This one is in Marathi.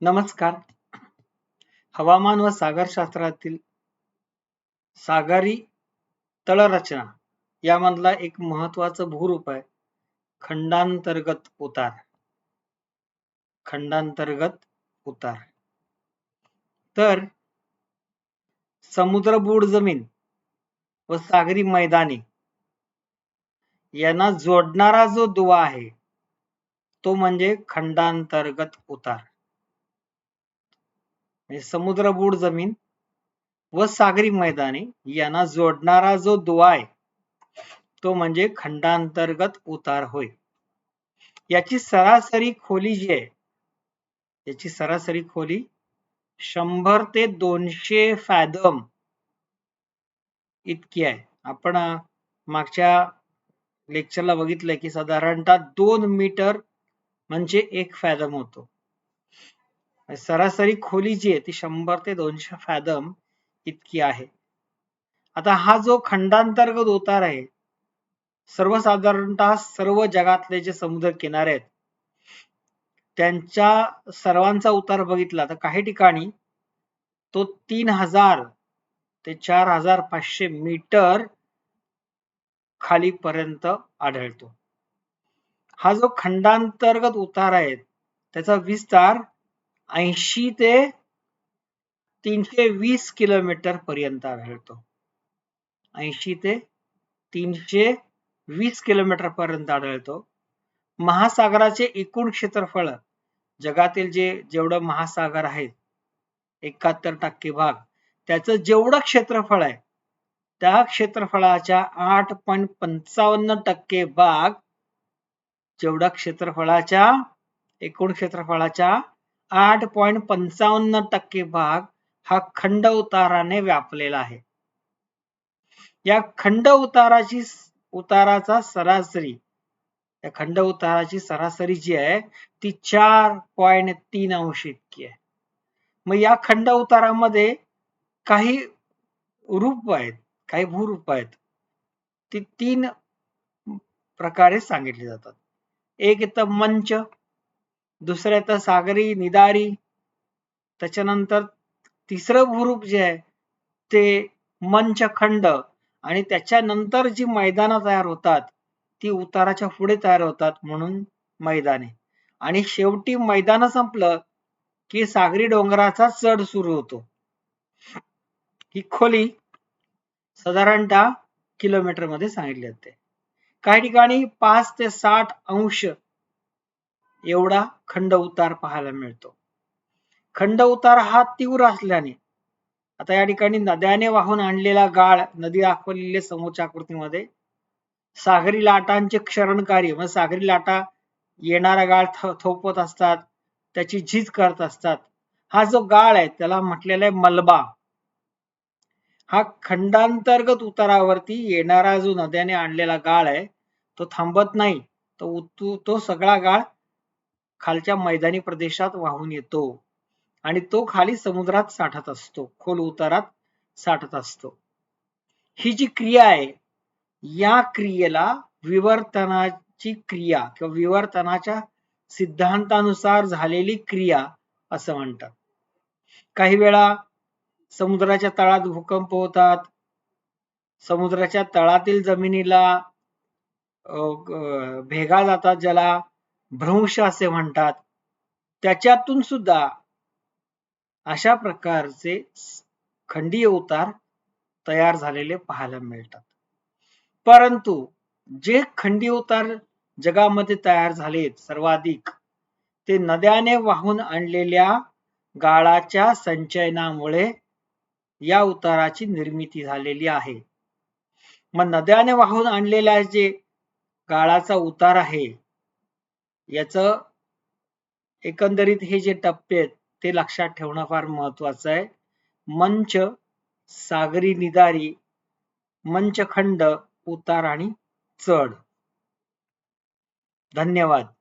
नमस्कार. हवामान व सागरशास्त्रातील सागरी तळरचना यामधला एक महत्वाचं भूरूप आहे. खंडांतर्गत उतार. खंडांतर्गत उतार. तर समुद्रबूड जमीन व सागरी मैदाने यांना जोडणारा जो दुवा आहे तो म्हणजे खंडांतर्गत उतार. म्हणजे समुद्रबूड जमीन व सागरी मैदाने यांना जोडणारा जो दुवा आहे तो म्हणजे खंडांतर्गत उतार होय. याची सरासरी खोली जी आहे याची सरासरी खोली शंभर ते दोनशे फॅदम इतकी आहे. आपण मागच्या लेक्चरला बघितलंय की साधारणतः दोन मीटर म्हणजे एक फॅदम होतो. सरासरी खोली जी आहे ती शंभर ते दोनशे फॅदम इतकी आहे. आता हा जो खंडांतर्गत उतार आहे सर्वसाधारणतः सर्व जगातले जे समुद्र किनारे आहेत त्यांच्या सर्वांचा उतार बघितला तर काही ठिकाणी तो तीन हजार ते चार हजार पाचशे मीटर खालीपर्यंत आढळतो. हा जो खंडांतर्गत उतार आहे त्याचा विस्तार ऐंशी ते तीनशे वीस किलोमीटर पर्यंत आढळतो. ऐंशी ते तीनशे वीस किलोमीटर पर्यंत आढळतो. महासागराचे एकूण क्षेत्रफळ जगातील जे जेवढं महासागर आहेत एकाहत्तर टक्के भाग त्याचं जेवढं क्षेत्रफळ आहे त्या क्षेत्रफळाच्या आठ पॉईंट पंचावन्न टक्के भाग जेवढा क्षेत्रफळाच्या एकूण क्षेत्रफळाच्या आठ पॉईंट पंचावन्न टक्के भाग हा खंड उताराने व्यापलेला आहे. या खंड उताराची उताराचा सरासरी या खंड उताराची सरासरी जी आहे ती चार पॉईंट तीन अंश इतकी आहे. मग या खंड उतारामध्ये काही रूप आहेत काही भूरूप आहेत ती तीन प्रकारे सांगितली जातात. एक येतं मंच दुसरं येतं सागरी निदारी त्याच्यानंतर तिसरं भूरूप जे आहे ते मंच खंड. आणि त्याच्यानंतर जी मैदानं तयार होतात ती उताराच्या पुढे तयार होतात म्हणून मैदाने. आणि शेवटी मैदान संपलं की सागरी डोंगराचा चढ सुरू होतो. ही खोली साधारणतः किलोमीटरमध्ये सांगितली जाते. काही ठिकाणी पाच ते साठ अंश एवढा खंड उतार पाहायला मिळतो. खंड उतार हा तीव्र असल्याने आता या ठिकाणी नद्याने वाहून आणलेला गाळ नदी दाखवलेले समोरच्या आकृतीमध्ये सागरी लाटांचे क्षरणकारी म्हणजे सागरी लाटा येणारा गाळ थोपत असतात त्याची झीज करत असतात. हा जो गाळ आहे त्याला म्हटलेला आहे मलबा. हा खंडांतर्गत उतारावरती येणारा जो नद्याने आणलेला गाळ आहे तो थांबत नाही. तो तो सगळा गाळ खालच्या मैदानी प्रदेशात वाहून येतो. आणि तो खाली समुद्रात साठत असतो. खोल उतारात साठत असतो. ही जी क्रिया आहे या क्रियेला विवर्तनाची क्रिया किंवा विवर्तनाच्या सिद्धांतानुसार झालेली क्रिया असं म्हणतात. काही वेळा समुद्राच्या तळात भूकंप होतात. समुद्राच्या तळातील जमिनीला भेगा जातात ज्याला भ्रंश असे म्हणतात. त्याच्यातून सुद्धा अशा प्रकारचे खंडीय उतार तयार झालेले पाहायला मिळतात. परंतु जे खंडी उतार जगामध्ये तयार झालेत सर्वाधिक ते नद्याने वाहून आणलेल्या गाळाच्या संचयनामुळे या उताराची निर्मिती झालेली आहे. मग नद्याने वाहून आणलेला जे गाळाचा उतार आहे याच एकंदरीत हे जे टप्पे आहेत ते लक्षात ठेवणं फार महत्वाचं आहे. मंच सागरी निदारी मंचखंड उतार आणि चढ. धन्यवाद.